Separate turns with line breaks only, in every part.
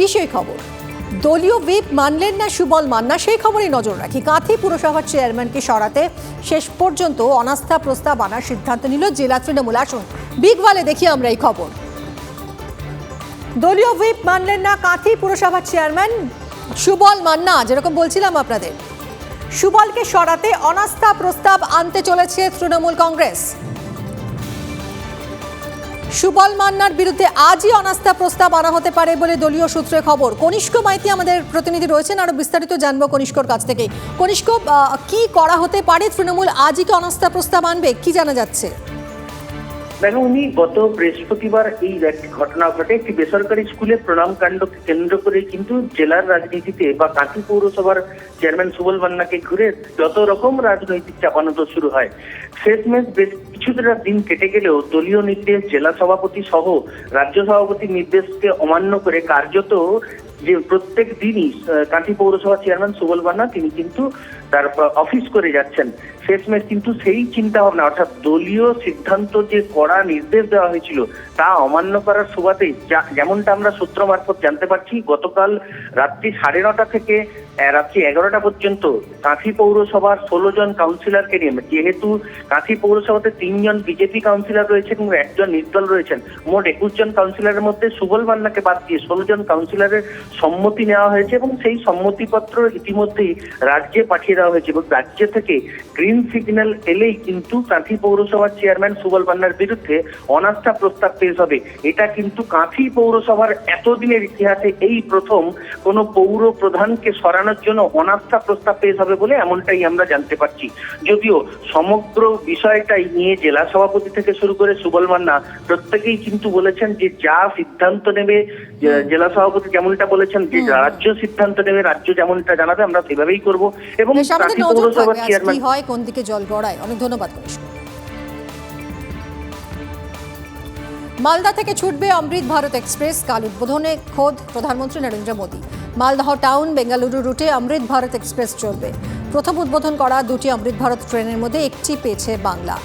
কি সেই খবর? দলীয় হুইপ মানলেন না সুবল মান্না, সেই খবরে নজর রাখি। কাঁথি পুরসভার চেয়ারম্যানকে সরাতে শেষ পর্যন্ত অনাস্থা প্রস্তাব আনার সিদ্ধান্ত নিল জেলা তৃণমূল। আসন, বিগওয়ালে দেখি আমরা এই খবর। দলীয় হুইপ মানলেন না কাঁথি পুরসভার চেয়ারম্যান সুবল মান্না, যেরকম বলছিলাম আপনাদের। সুবলকে সরাতে অনাস্থা প্রস্তাব আনতে চলেছে তৃণমূল কংগ্রেস। সুবল মান্নার বিরুদ্ধে আজই অনাস্থা প্রস্তাব আনা হতে পারে বলে দলীয় সূত্রে খবর। কনিষ্ক মাইতি আমাদের প্রতিনিধি রয়েছেন, আরও বিস্তারিত জানব কনিষ্কর কাছ থেকে। কনিষ্ক কি করা হতে পারে? তৃণমূল আজই কি অনাস্থা প্রস্তাব আনবে? কি জানা যাচ্ছে?
দেখো উনি গত বৃহস্পতিবার এই ঘটনা ঘটে। একটি বেসরকারি স্কুলে প্রণাম কাণ্ডকে কেন্দ্র করে কিন্তু জেলার রাজনীতিতে বা কাঁথি পৌরসভার চেয়ারম্যান সুবল মান্নাকে ঘুরে যত রকম রাজনৈতিক চাপানোতো শুরু হয়। শেষমেশ বেশ কিছুটা দিন কেটে গেলেও দলীয় নির্দেশ, জেলা সভাপতি সহ রাজ্য সভাপতির নির্দেশকে অমান্য করে কার্যত যে প্রত্যেক দিনই কাঁথি পৌরসভা চেয়ারম্যান সুবল মান্না, তিনি কিন্তু তার অফিস করে যাচ্ছেন। শেষমেশ কিন্তু সেই চিন্তা ভাবনা অর্থাৎ দলীয় সিদ্ধান্ত যে কড়া নির্দেশ দেওয়া হয়েছিল, তা অমান্য করার সুবাদে যেমনটা আমরা সূত্র মারফত জানতে পারছি, গতকাল রাত্রি সাড়ে নটা থেকে রাত্রি এগারোটা পর্যন্ত কাঁথি পৌরসভার ষোলো জন কাউন্সিলরকে নিয়ে, যেহেতু কাঁথি পৌরসভাতে তিনজন বিজেপি কাউন্সিলর রয়েছেন এবং একজন নির্দল রয়েছেন, মোট একুশ জন কাউন্সিলরের মধ্যে সুবল মান্নাকে বাদ দিয়ে ষোলো জন কাউন্সিলরের সম্মতি নেওয়া হয়েছে এবং সেই সম্মতিপত্র ইতিমধ্যেই রাজ্যে পাঠিয়ে দেওয়া হয়েছে এবং রাজ্য থেকে গ্রিন সিগন্যাল এলেই কিন্তু কাঁথি পৌরসভার চেয়ারম্যান সুবল মান্নার বিরুদ্ধে অনাস্থা প্রস্তাব পেশ হবে। এটা কিন্তু কাঁথি পৌরসভার এতদিনের ইতিহাসে এই প্রথম কোনো পৌর প্রধানকে সরানোর জন্য অনাস্থা প্রস্তাব পেশ হবে বলে এমনটাই আমরা জানতে পারছি। যদিও সমগ্র বিষয়টাই নিয়ে জেলা সভাপতি থেকে শুরু করে সুবল মান্না প্রত্যেকেই কিন্তু বলেছেন যে যা সিদ্ধান্ত নেবে জেলা সভাপতি যেমনটা বলেছেন যে রাজ্য সিদ্ধান্ত নেবে রাজ্য যেমনটা জানাবে আমরা সেভাবেই করব। এবং
বেশ আমাদের নজর থাকবে আজ কি হয় কোন দিকে জল গড়ায়? অনেক ধন্যবাদ কনিষ্ক মালদা থেকে ছুটবে অমৃত ভারত এক্সপ্রেস কাল উদ্বোধনে খোদ প্রধানমন্ত্রী নরেন্দ্র মোদী। মালদহ টাউন বেঙ্গালুরু রুটে অমৃত ভারত এক্সপ্রেস চলবে। প্রথম উদ্বোধন করা দুটি অমৃত ভারত ট্রেনের মধ্যে একটি পেয়েছে বাংলা।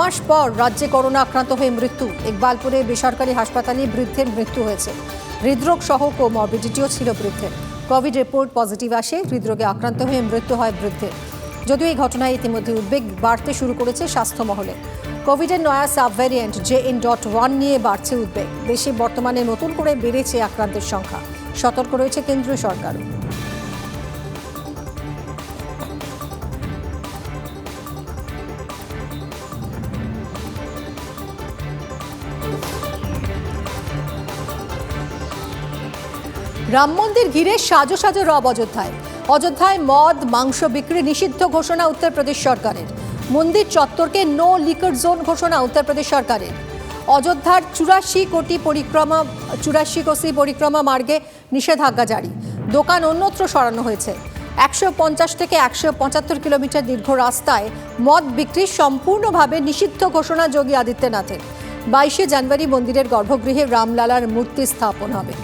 মাস পর রাজ্যে করোনা আক্রান্ত হয়ে মৃত্যু। ইকবালপুরে বেসরকারি হাসপাতালে বৃদ্ধের মৃত্যু হয়েছে। হৃদরোগ সহ কোমরবিডিটিও ছিল বৃদ্ধের। কোভিড রিপোর্ট পজিটিভ আসে, হৃদরোগে আক্রান্ত হয়ে মৃত্যু হয় বৃদ্ধের। যদিও এই ঘটনায় ইতিমধ্যে উদ্বেগ বাড়তে শুরু করেছে স্বাস্থ্য মহলে কোভিডের নয়া sub variant J N dot one নিয়ে বাড়ছে উদ্বেগ। দেশে বর্তমানে নতুন করে বেড়েছে আক্রান্তের সংখ্যা। সতর্ক রয়েছে কেন্দ্রীয় সরকারও রাম মন্দির ঘিরে সাজো সাজো রব অযোধ্যায়। অযোধ্যায় মদ, মাংস বিক্রি নিষিদ্ধ ঘোষণা উত্তরপ্রদেশ সরকারের। মন্দির চত্বরকে নো লিকার জোন ঘোষণা উত্তরপ্রদেশ সরকারের। অযোধ্যার চুরাশি কোটি পরিক্রমা, চুরাশি কোটি পরিক্রমা মার্গে নিষেধাজ্ঞা জারি। দোকান অন্যত্র সরানো হয়েছে। একশো পঞ্চাশ থেকে একশো পঁচাত্তর কিলোমিটার দীর্ঘ রাস্তায় মদ বিক্রি সম্পূর্ণভাবে নিষিদ্ধ ঘোষণা যোগী আদিত্যনাথের। বাইশে জানুয়ারি মন্দিরের গর্ভগৃহে রামলালার মূর্তি স্থাপন হবে।